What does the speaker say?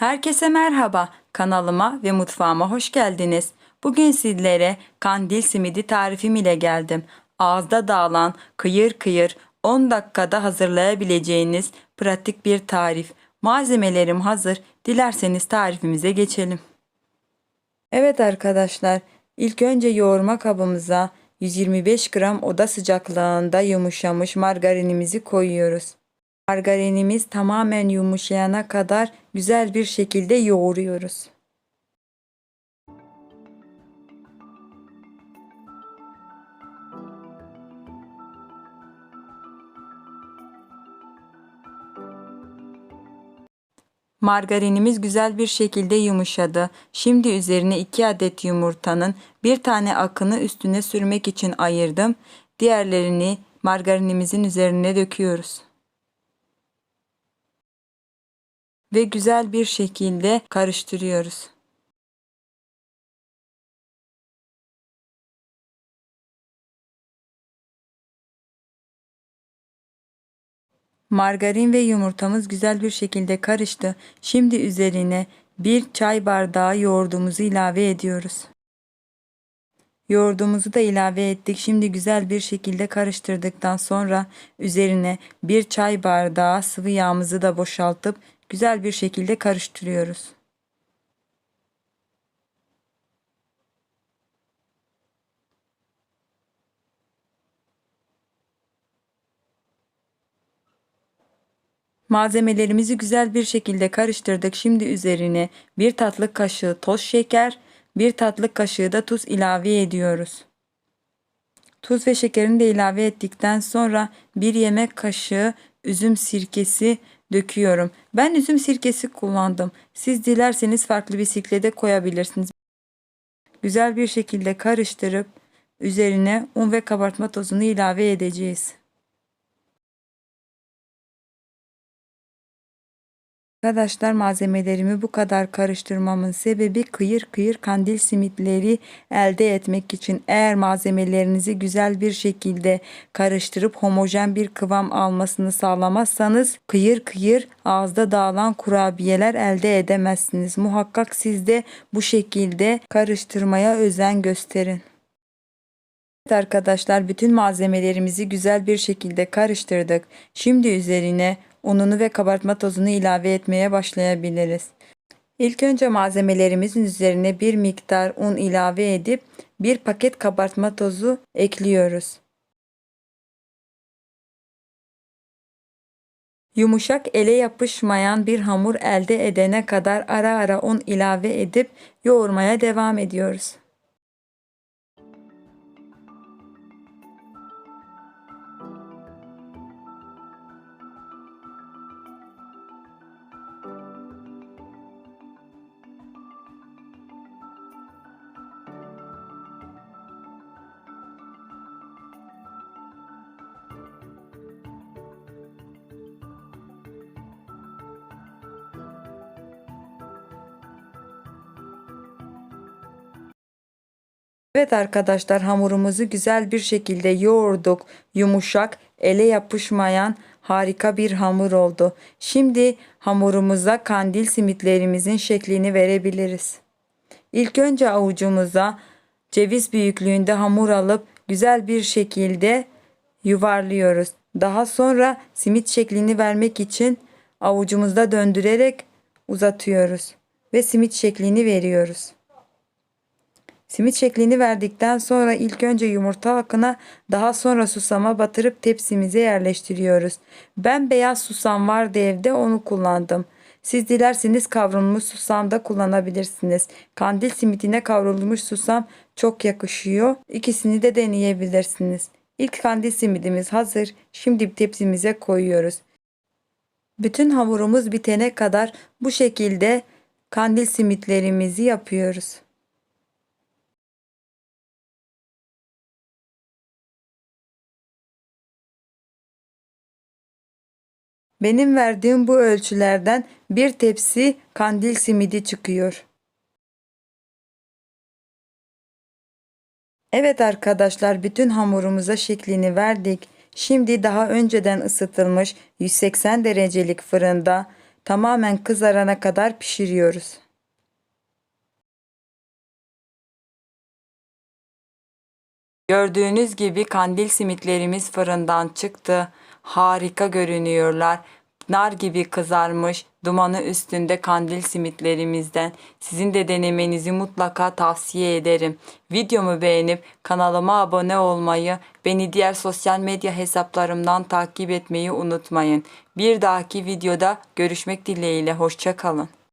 Herkese merhaba. Kanalıma ve mutfağıma hoş geldiniz. Bugün sizlere kandil simidi tarifim ile geldim. Ağızda dağılan kıyır kıyır 10 dakikada hazırlayabileceğiniz pratik bir tarif. Malzemelerim hazır. Dilerseniz tarifimize geçelim. Evet arkadaşlar, ilk önce yoğurma kabımıza 125 gram oda sıcaklığında yumuşamış margarinimizi koyuyoruz. Margarinimiz tamamen yumuşayana kadar güzel bir şekilde yoğuruyoruz. Margarinimiz güzel bir şekilde yumuşadı. Şimdi üzerine 2 adet yumurtanın bir tane akını üstüne sürmek için ayırdım. Diğerlerini margarinimizin üzerine döküyoruz. Ve güzel bir şekilde karıştırıyoruz. Margarin ve yumurtamız güzel bir şekilde karıştı. Şimdi üzerine bir çay bardağı yoğurdumuzu ilave ediyoruz. Yoğurdumuzu da ilave ettik. Şimdi güzel bir şekilde karıştırdıktan sonra üzerine bir çay bardağı sıvı yağımızı da boşaltıp güzel bir şekilde karıştırıyoruz. Malzemelerimizi güzel bir şekilde karıştırdık. Şimdi üzerine bir tatlı kaşığı toz şeker, bir tatlı kaşığı da tuz ilave ediyoruz. Tuz ve şekerini de ilave ettikten sonra bir yemek kaşığı üzüm sirkesi döküyorum. Ben üzüm sirkesi kullandım. Siz dilerseniz farklı bir sirke de koyabilirsiniz. Güzel bir şekilde karıştırıp üzerine un ve kabartma tozunu ilave edeceğiz. Arkadaşlar malzemelerimi bu kadar karıştırmamın sebebi kıyır kıyır kandil simitleri elde etmek için eğer malzemelerinizi güzel bir şekilde karıştırıp homojen bir kıvam almasını sağlamazsanız kıyır kıyır ağızda dağılan kurabiyeler elde edemezsiniz. Muhakkak siz de bu şekilde karıştırmaya özen gösterin. Evet arkadaşlar bütün malzemelerimizi güzel bir şekilde karıştırdık. Şimdi üzerine ununu ve kabartma tozunu ilave etmeye başlayabiliriz. İlk önce malzemelerimizin üzerine bir miktar un ilave edip bir paket kabartma tozu ekliyoruz. Yumuşak ele yapışmayan bir hamur elde edene kadar ara ara un ilave edip yoğurmaya devam ediyoruz. Evet arkadaşlar hamurumuzu güzel bir şekilde yoğurduk. Yumuşak, ele yapışmayan harika bir hamur oldu. Şimdi hamurumuza kandil simitlerimizin şeklini verebiliriz. İlk önce avucumuza ceviz büyüklüğünde hamur alıp güzel bir şekilde yuvarlıyoruz. Daha sonra simit şeklini vermek için avucumuzda döndürerek uzatıyoruz ve simit şeklini veriyoruz. Simit şeklini verdikten sonra ilk önce yumurta akına daha sonra susama batırıp tepsimize yerleştiriyoruz. Ben beyaz susam vardı evde onu kullandım. Siz dilerseniz kavrulmuş susam da kullanabilirsiniz. Kandil simitine kavrulmuş susam çok yakışıyor. İkisini de deneyebilirsiniz. İlk kandil simidimiz hazır. Şimdi tepsimize koyuyoruz. Bütün hamurumuz bitene kadar bu şekilde kandil simitlerimizi yapıyoruz. Benim verdiğim bu ölçülerden bir tepsi kandil simidi çıkıyor. Evet arkadaşlar bütün hamurumuza şeklini verdik. Şimdi daha önceden ısıtılmış 180 derecelik fırında Tamamen kızarana kadar pişiriyoruz. Gördüğünüz gibi kandil simitlerimiz fırından çıktı. Harika görünüyorlar. Nar gibi kızarmış, dumanı üstünde kandil simitlerimizden. Sizin de denemenizi mutlaka tavsiye ederim. Videomu beğenip kanalıma abone olmayı, beni diğer sosyal medya hesaplarımdan takip etmeyi unutmayın. Bir dahaki videoda görüşmek dileğiyle. Hoşça kalın.